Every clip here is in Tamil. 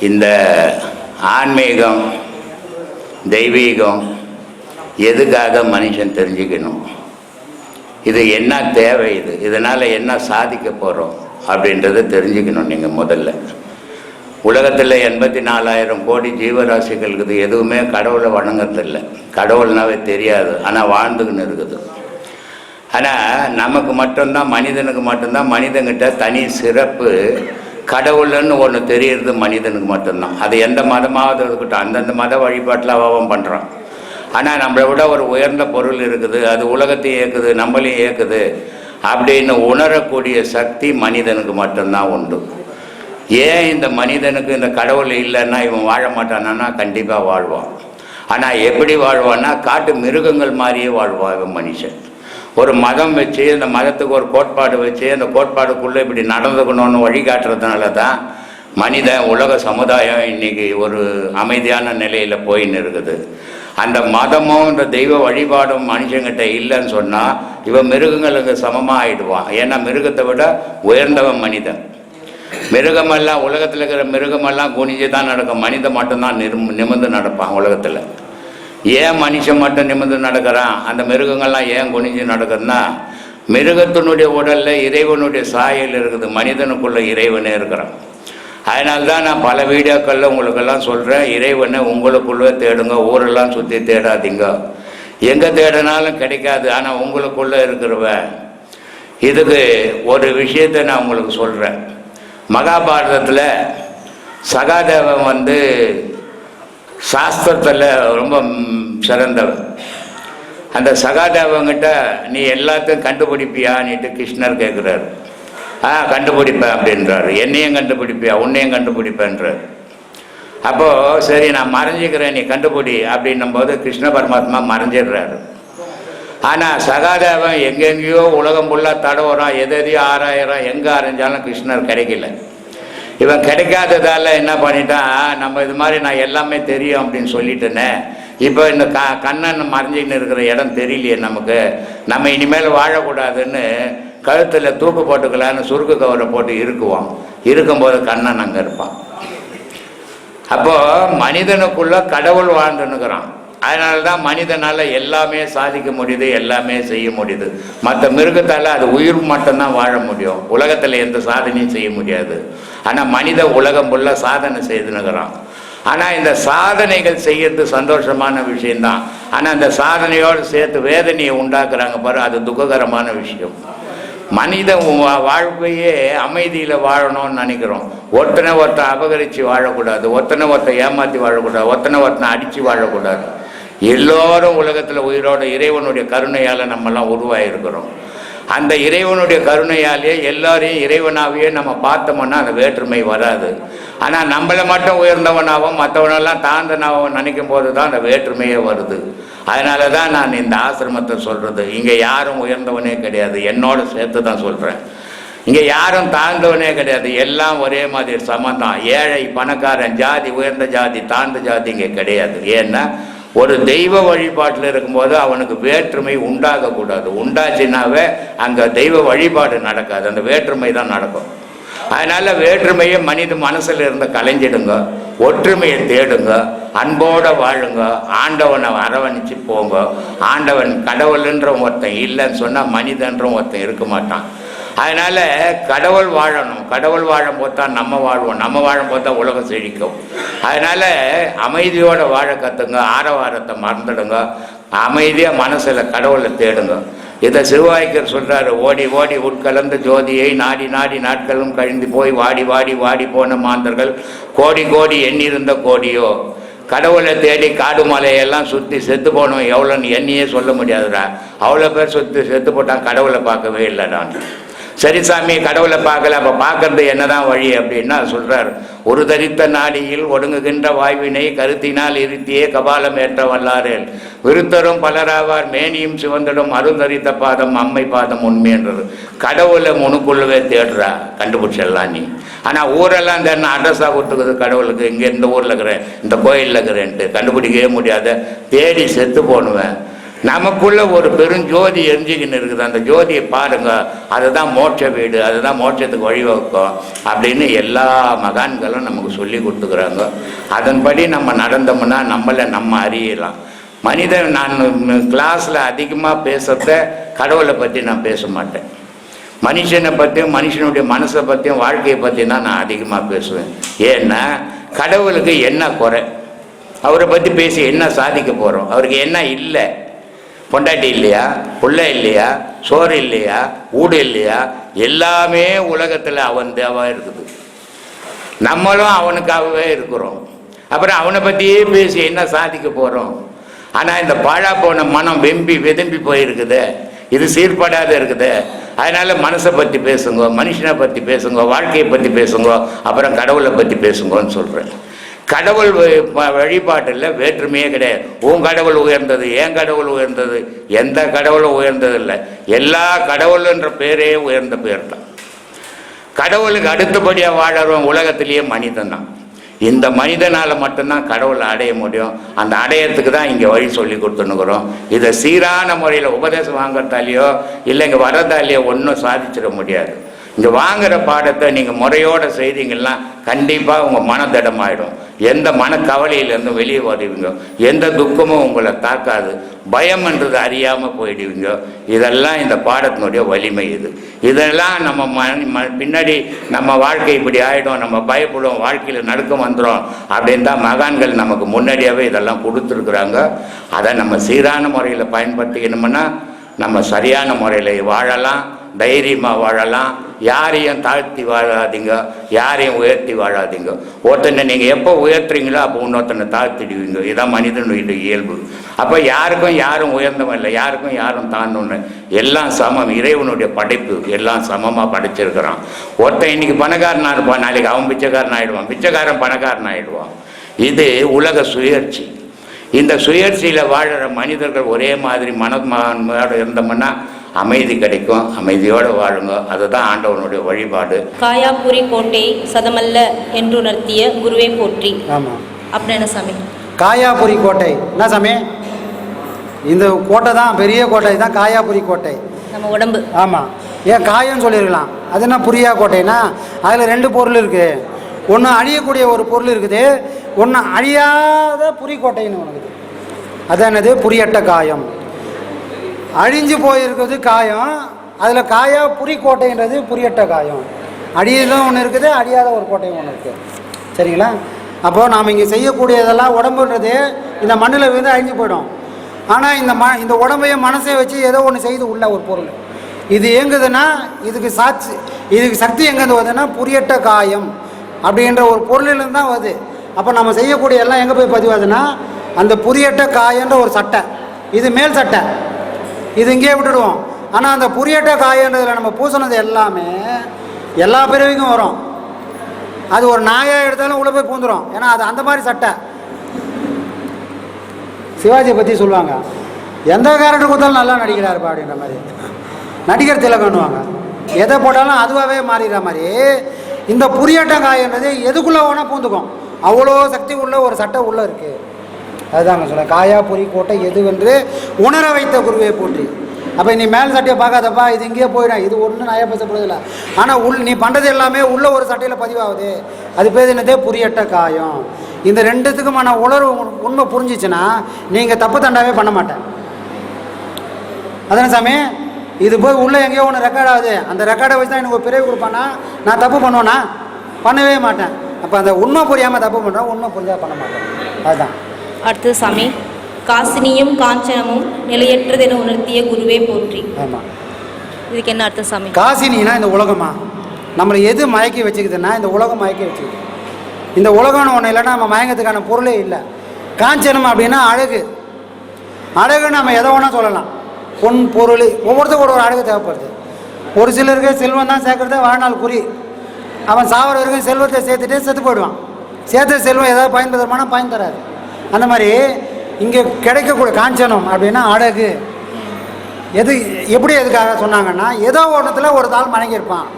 இந்த ஆன்மீகம் தெய்வீகம் எதுக்காக மனுஷன் தெரிஞ்சுக்கணும்? இது என்ன தேவை இது? இதனால் என்ன சாதிக்க போகிறோம் அப்படின்றத தெரிஞ்சுக்கணும் நீங்கள் முதல்ல. உலகத்தில் எண்பத்தி நாலாயிரம் கோடி ஜீவராசிகள் இருக்குது எதுவுமே கடவுளை வணங்குறதில்ல. கடவுள்னாவே தெரியாது. ஆனால் வாழ்ந்துக்கின்னு இருக்குது. ஆனால் நமக்கு மட்டும்தான் மனிதனுக்கு மட்டும்தான் மனிதன்கிட்ட தனி சிறப்பு கடவுள்னு ஒன்று தெரியறது மனிதனுக்கு மட்டும்தான். அது எந்த மதமாவது இருக்கட்டும் அந்தந்த மத வழிபாட்டில் அவன் பண்ணுறான் ஆனால் நம்மளை விட ஒரு உயர்ந்த பொருள் இருக்குது அது உலகத்தை இயக்குது நம்மளையும் இயக்குது அப்படின்னு உணரக்கூடிய சக்தி மனிதனுக்கு மட்டும்தான் உண்டு. ஏன் இந்த மனிதனுக்கு இந்த கடவுள் இல்லைன்னா இவன் வாழ மாட்டானா கண்டிப்பாக வாழ்வான். ஆனால் எப்படி வாழ்வான்னா காட்டு மிருகங்கள் மாதிரியே வாழ்வான் இவன் மனுஷன். ஒரு மதம் வச்சு அந்த மதத்துக்கு ஒரு கோட்பாடு வச்சு அந்த கோட்பாடுக்குள்ளே இப்படி நடந்துக்கணும்னு வழிகாட்டுறதுனால தான் மனித உலக சமுதாயம் இன்னைக்கு ஒரு அமைதியான நிலையில் போயின்னு இருக்குது. அந்த மதமும் இந்த தெய்வ வழிபாடும் மனுஷங்கிட்ட இல்லைன்னு சொன்னால் இவன் மிருகங்களுக்கு சமமாக ஆயிடுவான். ஏன்னா மிருகத்தை விட உயர்ந்தவன் மனிதன். மிருகமெல்லாம் உலகத்தில் இருக்கிற மிருகமெல்லாம் குனிஞ்சு தான் நடக்கும். மனிதன் மட்டும்தான் நிரும் நிமிர்ந்து நடப்பான் உலகத்தில். ஏன் மனுஷன் மட்டும் நிமிர்ந்து நடக்கிறான்? அந்த மிருகங்கள்லாம் ஏன் குனிஞ்சு நடக்குதுன்னா மிருகத்தினுடைய உடலில் இறைவனுடைய சாயல் இருக்குது மனிதனுக்குள்ள இறைவனே இருக்கிறான். அதனால தான் நான் பல வீடியோக்களில் உங்களுக்கெல்லாம் சொல்கிறேன் இறைவனை உங்களுக்குள்ளே தேடுங்க ஊரெல்லாம் சுற்றி தேடாதீங்க. எங்கே தேடினாலும் கிடைக்காது ஆனால் உங்களுக்குள்ளே இருக்கிறவன். இதுக்கு ஒரு விஷயத்தை நான் உங்களுக்கு சொல்கிறேன் மகாபாரதத்தில் சகாதேவன் வந்து சாஸ்திரத்தில் ரொம்ப சிறந்தவர் அந்த சகாதேவங்கிட்ட நீ எல்லாத்தையும் கண்டுபிடிப்பியான்னுட்டு கிருஷ்ணர் கேட்குறாரு ஆ கண்டுபிடிப்பேன் அப்படின்றாரு. என்னையும் கண்டுபிடிப்பியா? உன்னையும் கண்டுபிடிப்பேன்றார். அப்போது சரி நான் மறைஞ்சிக்கிறேன் நீ கண்டுபிடி அப்படின்னும் போது கிருஷ்ண பரமாத்மா மறைஞ்சிடுறாரு. ஆனால் சகாதேவன் எங்கெங்கேயோ உலகம் ஃபுல்லாக தடவுறான் எது எதையோ ஆறாயிரம் எங்கே அரைஞ்சாலும் கிருஷ்ணர் கிடைக்கல. இவன் கிடைக்காததால என்ன பண்ணிட்டான்? நம்ம இது மாதிரி நான் எல்லாமே தெரியும் அப்படின்னு சொல்லிட்டேனே. இப்போ இந்த க கண்ணன் மறைஞ்சின்னு இருக்கிற இடம் தெரியலையே நமக்கு. நம்ம இனிமேல் வாழக்கூடாதுன்னு கழுத்தில் தூக்கு போட்டுக்கலான்னு சுருக்கு கவரை போட்டு இருக்குவோம். இருக்கும்போது கண்ணன் அங்கே இருப்பான். அப்போ மனிதனுக்குள்ள கடவுள் வாழ்ந்துன்னுக்குறான். அதனால தான் மனிதனால் எல்லாமே சாதிக்க முடியுது எல்லாமே செய்ய முடியுது. மற்ற மிருகத்தால் அது உயிர் மட்டும்தான் வாழ முடியும். உலகத்தில் எந்த சாதனையும் செய்ய முடியாது. ஆனால் மனித உலகம் ஃபுல்லாக சாதனை செய்துனுக்கிறான் ஆனால் இந்த சாதனைகள் செய்யறது சந்தோஷமான விஷயம்தான். ஆனால் அந்த சாதனையோடு சேர்த்து வேதனையை உண்டாக்குறாங்க பாரு அது துக்ககரமான விஷயம். மனித வா- வாழ்க்கையே அமைதியில் வாழணும்னு நினைக்கிறோம். ஒருத்தனை ஒருத்தன் அபகரித்து வாழக்கூடாது ஒருத்தனை ஒருத்தன் ஏமாற்றி வாழக்கூடாது ஒருத்தனை ஒருத்தனை அடித்து வாழக்கூடாது. எல்லோரும் உலகத்தில் உயிரோட இறைவனுடைய கருணையால் நம்மெல்லாம் உருவாகிருக்கிறோம் அந்த இறைவனுடைய கருணையாலேயே எல்லாரையும் இறைவனாகவே நம்ம பார்த்தோம்னா அந்த வேற்றுமை வராது. ஆனால் நம்மளை மட்டும் உயர்ந்தவனாகவும் மற்றவனெல்லாம் தாழ்ந்தனாகவும் நினைக்கும் போது தான் அந்த வேற்றுமையே வருது. அதனால தான் நான் இந்த ஆசிரமத்தை சொல்கிறது இங்கே யாரும் உயர்ந்தவனே கிடையாது. என்னோட சேர்த்து தான் சொல்கிறேன் இங்கே யாரும் தாழ்ந்தவனே கிடையாது. எல்லாம் ஒரே மாதிரி சமந்தான் ஏழை பணக்காரன் ஜாதி உயர்ந்த ஜாதி தாழ்ந்த ஜாதி இங்கே கிடையாது. ஏன்னா ஒரு தெய்வ வழிபாட்டில் இருக்கும்போது அவனுக்கு வேற்றுமை உண்டாகக்கூடாது உண்டாச்சுனாவே அங்கே தெய்வ வழிபாடு நடக்காது. அந்த வேற்றுமை தான் நடக்கும். அதனால் வேற்றுமையை மனித மனசில் இருந்து கலைஞ்சிடுங்க. ஒற்றுமையை தேடுங்க. அன்போடு வாழுங்க. ஆண்டவனை அரவணைச்சு போங்க. ஆண்டவன் கடவுள்ன்ற ஒருத்தன் இல்லைன்னு சொன்னால் மனிதன்ற ஒருத்தன் இருக்க மாட்டான். அதனால் கடவுள் வாழணும். கடவுள் வாழும்போது தான் நம்ம வாழ்வோம். நம்ம வாழும்போது தான் உலகம் செழிக்கும். அதனால அமைதியோட வாழ கத்துங்க ஆரவாரத்தை மறந்துடுங்க அமைதியா மனசுல கடவுளை தேடுங்க. இதை சிவாய்க்கர் சொல்றாரு ஓடி ஓடி உட்கலந்த ஜோதியை நாடி நாடி நாட்களும் கழிந்து போய் வாடி வாடி வாடி போன மாந்தர்கள் கோடி கோடி எண்ணிருந்த கோடியோ. கடவுளை தேடி காடு மலையெல்லாம் சுற்றி செத்து போனோம் எவ்வளோன்னு எண்ணியே சொல்ல முடியாதுடா. அவ்வளோ பேர் சுற்றி செத்து போட்டான் கடவுளை பார்க்கவே இல்லைடான் சரி சாமி கடவுளை பார்க்கல அப்போ பார்க்கறது என்னதான் வழி அப்படின்னா சொல்றாரு ஒரு தரித்த நாடியில் ஒடுங்குகின்ற வாய்வினை கருத்தினால் இருத்தியே கபாலம் ஏற்ற வல்லாரேல். விருத்தரும் பலராவார் மேனியும் சிவந்தடும் அருந்தரித்த பாதம் அம்மை பாதம் உண்மைன்றது கடவுளை உனக்குள்ளவே தேடுறா கண்டுபிடிச்சிடலாம் நீ. ஆனால் ஊரெல்லாம் தேடினா அட்ரஸாக கொடுத்துக்குது கடவுளுக்கு. இங்கே இந்த ஊரில் இருக்கிறேன் இந்த கோயிலில் இருக்கிறேன்ட்டு கண்டுபிடிக்கவே முடியாத தேடி செத்து போனுவேன் நமக்குள்ள ஒரு பெரும் ஜோதி எரிஞ்சுக்கின்னு இருக்குது. அந்த ஜோதியை பாருங்க. அதுதான் மோட்ச வீடு. அதுதான் மோட்சத்துக்கு வழிவகுக்கும் அப்படின்னு எல்லா மகான்களும் நமக்கு சொல்லி கொடுத்துக்கிறாங்க. அதன்படி நம்ம நடந்தோம்னா நம்மளை நம்ம அறியலாம். மனிதன் நான் கிளாஸில் அதிகமாக பேசுறத கடவுளை பற்றி நான் பேச மாட்டேன். மனுஷனை பற்றியும் மனுஷனுடைய மனசை பற்றியும் வாழ்க்கையை பற்றி தான் நான் அதிகமாக பேசுவேன். ஏன்னா கடவுளுக்கு என்ன குறை? அவரை பற்றி பேசி என்ன சாதிக்க போகிறோம் அவருக்கு என்ன இல்லை? பொண்டாட்டி இல்லையா பிள்ளை இல்லையா சோறு இல்லையா ஊடு இல்லையா எல்லாமே உலகத்தில் அவன் தேவாக இருக்குது. நம்மளும் அவனுக்காகவே இருக்கிறோம். அப்புறம் அவனை பற்றியே பேசி என்ன சாதிக்க போகிறோம் ஆனால் இந்த பாழா போன மனம் வெம்பி வெதும்பி போயிருக்குது. இது சீர்படாத இருக்குது. அதனால மனசை பற்றி பேசுங்க மனுஷனை பற்றி பேசுங்க வாழ்க்கையை பற்றி பேசுங்க அப்புறம் கடவுளை பற்றி பேசுங்கன்னு சொல்கிறேன் கடவுள் வழிபாட்டில் வேற்றுமையே கிடையாது. உன் கடவுள் உயர்ந்தது என் கடவுள் உயர்ந்தது எந்த கடவுளும் உயர்ந்தது இல்லை எல்லா கடவுள்ன்ற பேரே உயர்ந்த பேர் தான் கடவுளுக்கு அடுத்தபடியாக வாழறவன் உலகத்திலேயே மனிதன் தான் இந்த மனிதனால் மட்டும்தான் கடவுளை அடைய முடியும். அந்த அடையறதுக்கு தான் இங்கே வழி சொல்லி கொடுத்துனுக்குறோம் இதை சீரான முறையில் உபதேசம் வாங்குறதாலேயோ இல்லை இங்கே வர்றதாலேயோ ஒன்றும் சாதிச்சிட முடியாது. இங்கே வாங்குற பாடத்தை நீங்கள் முறையோடு செய்தீங்கன்னா கண்டிப்பாக உங்கள் மனதிடமாயிடும் எந்த மனக்கவலையிலேருந்து வெளியே வருவீங்க எந்த துக்கமும் உங்களை தாக்காது. பயம்ன்றது அறியாமல் போயிடுவீங்க. இதெல்லாம் இந்த பாடத்தினுடைய வலிமை இது. இதெல்லாம் நம்ம ம- ம- பின்னாடி நம்ம வாழ்க்கை இப்படி ஆகிடும் நம்ம பயப்படும் வாழ்க்கையில் நடுக்கம் வந்துடும் அப்படின்னு தான் மகான்கள் நமக்கு முன்னாடியாகவே இதெல்லாம் கொடுத்துருக்குறாங்க. அதை நம்ம சீரான முறையில் பயன்படுத்திக்கணும்னா நம்ம சரியான முறையில் வாழலாம். தைரியமாக வாழலாம். யாரையும் தாழ்த்தி வாழாதீங்க. யாரையும் உயர்த்தி வாழாதீங்க. ஒருத்தனை நீங்கள் எப்போ உயர்த்துறீங்களோ அப்போ இன்னொருத்தனை தாழ்த்திடுவீங்க. இதான் மனிதனுடைய இயல்பு. அப்போ யாருக்கும் யாரும் உயர்ந்தவன் இல்லை. யாருக்கும் யாரும் தாண்டணும் எல்லாம் சமம். இறைவனுடைய படைப்பு. எல்லாம் சமமாக படைச்சிருக்கிறான். ஒருத்தன் இன்னைக்கு பணக்காரனாக இருப்பான். நாளைக்கு அவன் பிச்சைக்காரன் ஆகிடுவான் பிச்சைக்காரன் பணக்காரன் ஆகிடுவான் இது உலக சுயற்சி இந்த சுயற்சியில் வாழ்கிற மனிதர்கள் ஒரே மாதிரி மனமானோடு இருந்தோம்னா அமைதி கிடைக்கும் அமைதியோடு வாழுங்க. அதுதான் ஆண்டவனுடைய வழிபாடு. காயாபுரி கோட்டை சதமல்ல என்றுணர்த்திய குருவே போற்றி. ஆமாம் அப்படின்னு சாமி. காயாபுரி கோட்டை. என்ன சாமி? இந்த கோட்டை தான் பெரிய கோட்டை தான் காயாபுரி கோட்டை. நம்ம உடம்பு. ஆமாம் ஏன் காயம்னு சொல்லியிருக்கலாம். அது என்ன புரியா கோட்டைனா அதில் ரெண்டு பொருள் இருக்குது ஒன்று அழியக்கூடிய ஒரு பொருள் இருக்குது. ஒன்று அழியாத புரிக்கோட்டைன்னு ஒன்று இருக்குது. அது என்னது? புரியட்ட காயம். அழிஞ்சு போயிருக்கிறது காயம். அதில் காயா புரிக்கோட்டைன்றது புரியட்ட காயம். அழியதும் ஒன்று இருக்குது அழியாத ஒரு கோட்டையும் ஒன்று இருக்குது சரிங்களா? அப்போது நாம் இங்கே செய்யக்கூடியதெல்லாம் உடம்புன்றது இந்த மண்ணில் விழுந்து அழிஞ்சு போயிடும். ஆனால் இந்த ம இந்த உடம்பையும் மனசையும் வச்சு ஏதோ ஒன்று செய்து உள்ள ஒரு பொருள். இது இயங்குதுன்னா இதுக்கு சாட்சி இதுக்கு சக்தி எங்கேருந்து வருதுன்னா புரியட்ட காயம் அப்படின்ற ஒரு பொருளிலிருந்து தான் வருது. அப்போ நம்ம செய்யக்கூடிய எல்லாம் எங்கே போய் பதிவாதுன்னா அந்த புரியட்ட காயன்ற ஒரு சட்டை. இது மேல் சட்டை. இது இங்கேயே விட்டுடுவோம். ஆனால் அந்த புரியட்ட காயன்றதில் நம்ம பூசினது எல்லாமே எல்லா பிறவிக்கும் வரும். அது ஒரு நாயாக எடுத்தாலும் உள்ளே போய் பூந்துரும். ஏன்னா அது அந்த மாதிரி சட்டை. சிவாஜியை பற்றி சொல்லுவாங்க. எந்த கேரக்டர் கொடுத்தாலும் நல்லா நடிக்கிறாருப்பா அப்படின்ற மாதிரி. நடிகர் திலகன்னுவாங்க. எதை போட்டாலும் அதுவாகவே மாறிடுற மாதிரி. இந்த புரியட்டம் காயன்றது எதுக்குள்ளே வேணால் பூந்துக்கும். அவ்வளோ சக்தி உள்ள ஒரு சட்டை உள்ளே இருக்குது அதுதாங்க சொல்கிறேன் காயா பொறி கோட்டை எதுவென்று உணர வைத்த குருவை போற்றி. அப்போ நீ மேல் சட்டையை பார்க்காதப்பா இது இங்கேயே போயிடும். இது ஒன்றும் நய பேசப்படுதில்ல ஆனால் உள் நீ பண்ணுறது எல்லாமே உள்ள ஒரு சட்டையில் பதிவாகுது. அது பேர் என்னதே? புரியட்ட காயம். இந்த ரெண்டுத்துக்குமான உணர்வு உண்மை புரிஞ்சிச்சுன்னா நீங்கள் தப்பு தண்டாவே பண்ண மாட்டேன். அதான சாமி? இது போய் உள்ளே எங்கேயோ ஒன்று ரெக்கார்ட் ஆகுது. அந்த ரெக்கார்டை வச்சு தான் எனக்கு ஒரு பிறகு கொடுப்பானா நான் தப்பு பண்ணுவேனா? பண்ணவே மாட்டேன். அப்போ அந்த உண்மை புரியாமல் தப்பு பண்ணுறோம் உண்மை புரிஞ்சால் பண்ண மாட்டேன். அதுதான். அடுத்தது சாமி. காசினியும் காஞ்சனமும் நிலையற்றதென உணர்த்திய குருவே போற்றி. ஆமாம் இதுக்கு என்ன அர்த்தம் சாமி? காசினினா இந்த உலகமா? நம்மளை எது மயக்கி வச்சுக்குதுன்னா இந்த உலகம் மயக்கி வச்சுக்குது. இந்த உலகம்னு ஒன்று இல்லைன்னா நம்ம மயங்கத்துக்கான பொருளே இல்லை. காஞ்சனம் அப்படின்னா அழகு. அழகு நம்ம எதை வேணால் சொல்லலாம். பொன் பொருள் ஒவ்வொருத்தருக்கும் ஒரு ஒரு அழகு தேவைப்படுது. ஒரு சிலருக்கு செல்வம் தான் சேர்க்கறதே வாழ்நாள் குறி. அவன் சாவர வரைக்கும் செல்வத்தை சேர்த்துட்டு செத்து போயிடுவான். சேர்த்த செல்வம் ஏதாவது பயன் தருமானா பயன் தராது. அந்த மாதிரி இங்கே கிடைக்கக்கூடிய காஞ்சனம் அப்படின்னா அழகு எது எப்படி எதுக்காக சொன்னாங்கன்னா ஏதோ ஒன்றத்தில் ஒரு தாள் மணங்கியிருப்பான்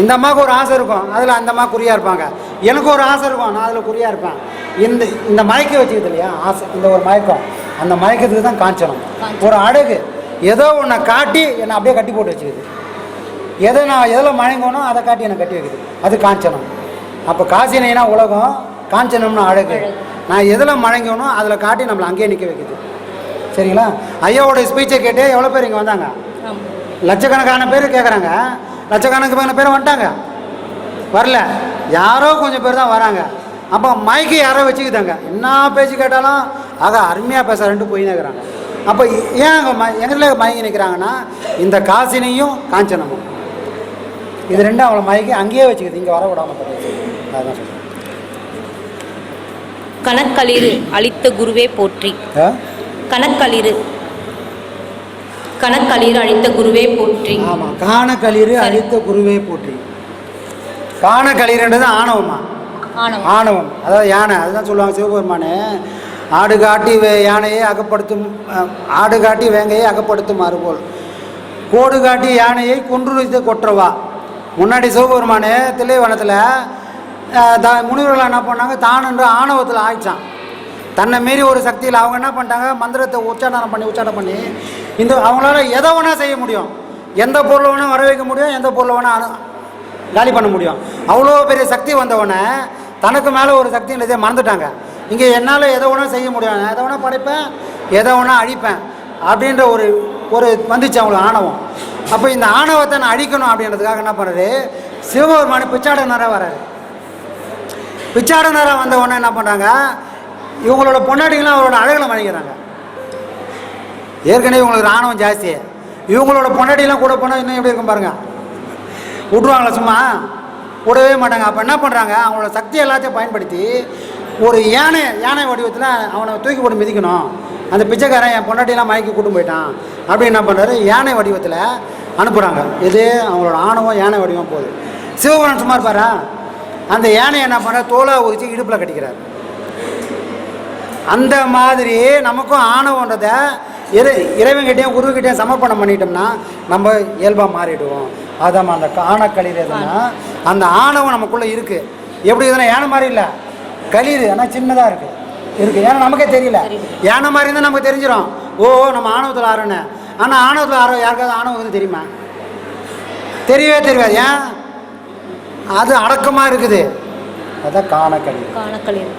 இந்த அம்மாவுக்கு ஒரு ஆசை இருக்கும் அதில் அந்த அம்மா குறியாக இருப்பாங்க. எனக்கு ஒரு ஆசை இருக்கும் நான் அதில் குறியாக இருப்பேன். இந்த இந்த மயக்க வச்சுக்கிது இல்லையா ஆசை இந்த ஒரு மயக்கம். அந்த மயக்கத்துக்கு தான் காஞ்சனம். ஒரு அழகு ஏதோ ஒன்றை காட்டி என்னை அப்படியே கட்டி போட்டு வச்சுக்குது. எதை நான் எதில் மயங்கனோ அதை காட்டி என்னை கட்டி வைக்குது. அது காஞ்சனம். அப்போ காசினைனா உலகம் காஞ்சனம்னா அழகு நான் எதில் மழங்கணும் அதில் காட்டி நம்மளை அங்கேயே நிற்க வைக்குது. சரிங்களா? ஐயாவோட ஸ்பீச்சை கேட்டு எவ்வளோ பேர் இங்கே வந்தாங்க? லட்சக்கணக்கான பேர் கேட்குறாங்க லட்சக்கணக்கான பேர் வந்துட்டாங்க. வரல. யாரோ கொஞ்சம் பேர் தான் வராங்க. அப்போ மைக்கு யாரோ வச்சுக்கிட்டாங்க. என்ன பேச்சு கேட்டாலும் ஆக அருமையாக பேசுகிறேன்ட்டு போய் நிற்கிறாங்க அப்போ ஏன் அங்கே ம எங்களில் மயங்கி நிற்கிறாங்கன்னா இந்த காசினையும் காஞ்சனமும். இது ரெண்டும் அவளை மயக்கி அங்கேயே வச்சுக்குது. இங்கே வர விடாமல் சொல்லுங்கள் சொல்றேன். கணக்களிறு அளித்த குருவே போற்றி. ஆ? கணக்களிறு. கணக்களிறு அளித்த குருவே போற்றி. ஆமாம் காணக்களிறு அழித்த குருவே போற்றி. காணக்களிறுன்றது ஆணவமா? ஆணவம். அதாவது யானை அதுதான் சொல்லுவாங்க சிவபெருமானு. ஆடு காட்டி வே யானையை அகப்படுத்தும் ஆடு காட்டி வேங்கையை அகப்படுத்தும் மறுபோல் கோடு காட்டி யானையை கொன்றுரித்து கொற்றவா? முன்னாடி சிவபெருமானு தில்லைவனத்தில் த முனிவர்கள் என்ன பண்ணாங்க? தானன்று ஆணவத்தில் ஆயிடுச்சான் தன்னை மீறி ஒரு சக்தியில் அவங்க என்ன பண்ணிட்டாங்க? மந்திரத்தை உச்சாரணம் பண்ணி உச்சாரணம் பண்ணி இந்த அவங்களால எதை வேணால் செய்ய முடியும். எந்த பொருளை வேணால் வர வைக்க முடியும் எந்த பொருளை வேணால் அனு காலி பண்ண முடியும். அவ்வளோ பெரிய சக்தி வந்தவொடனே தனக்கு மேலே ஒரு சக்தின்றதே மறந்துட்டாங்க. இங்கே என்னால் எதை வேணால் செய்ய முடியும். எதை வேணால் படைப்பேன் எதை வேணால் அழிப்பேன் அப்படின்ற ஒரு ஒரு வந்துச்சு அவங்களுக்கு ஆணவம். அப்போ இந்த ஆணவத்தை நான் அழிக்கணும் அப்படின்றதுக்காக என்ன பண்ணுறது சிவபெருமான பிச்சாடனராக வராரு விசாரணராக வந்த உடனே என்ன பண்ணுறாங்க இவங்களோட பொண்டாட்டிகளாம் அவரோட அழகில் மறைக்கிறாங்க ஏற்கனவே இவங்களுக்கு ராணுவம் ஜாஸ்தி. இவங்களோட பொண்டாட்டிலாம் கூட போனால் இன்னும் எப்படி இருக்கும் பாருங்க? விட்ருவாங்களா சும்மா? விடவே மாட்டாங்க. அப்போ என்ன பண்ணுறாங்க அவங்களோட சக்தி எல்லாத்தையும் பயன்படுத்தி ஒரு யானை யானை வடிவத்தில் அவனை தூக்கி போட்டு மிதிக்கணும். அந்த பிச்சைக்காரன் என் பொண்டாட்டிலாம் மயக்கி கூட்டு போயிட்டான். அப்படின்னு என்ன பண்ணுறாரு யானை வடிவத்தில் அனுப்புகிறாங்க இது அவங்களோட ஆணவம் யானை வடிவம் போகுது. சிவபுரான் சும்மா இருப்பாரா? அந்த யானை என்ன பண்ண தோலாக உரிச்சு இடுப்பில் கட்டிக்கிறார். அந்த மாதிரி நமக்கும் ஆணவன்றதை இறை இறைவன்கிட்டயும் குருக்கிட்டையும் சமர்ப்பணம் பண்ணிட்டோம்னா நம்ம இயல்பாக மாறிடுவோம். அதான் அந்த ஆணக்களிர் எதுனா அந்த ஆணவம் நமக்குள்ளே இருக்குது எப்படி இதுனா யானை மாதிரி இல்லை. களிர் ஆனால் சின்னதாக இருக்குது இருக்குது ஏன்னா நமக்கே தெரியல. யானை மாதிரி இருந்தால் நமக்கு தெரிஞ்சிடும் ஓ நம்ம ஆணவத்தில் ஆறுன்னு ஆனால் ஆணவத்தில் ஆறோம் யாருக்காவது ஆணவம் வந்து தெரியுமா? தெரியவே தெரியாது. ஏன்? அது அடக்கமாக இருக்குது. அதான் காணக்கழிவு காணக்கழிவு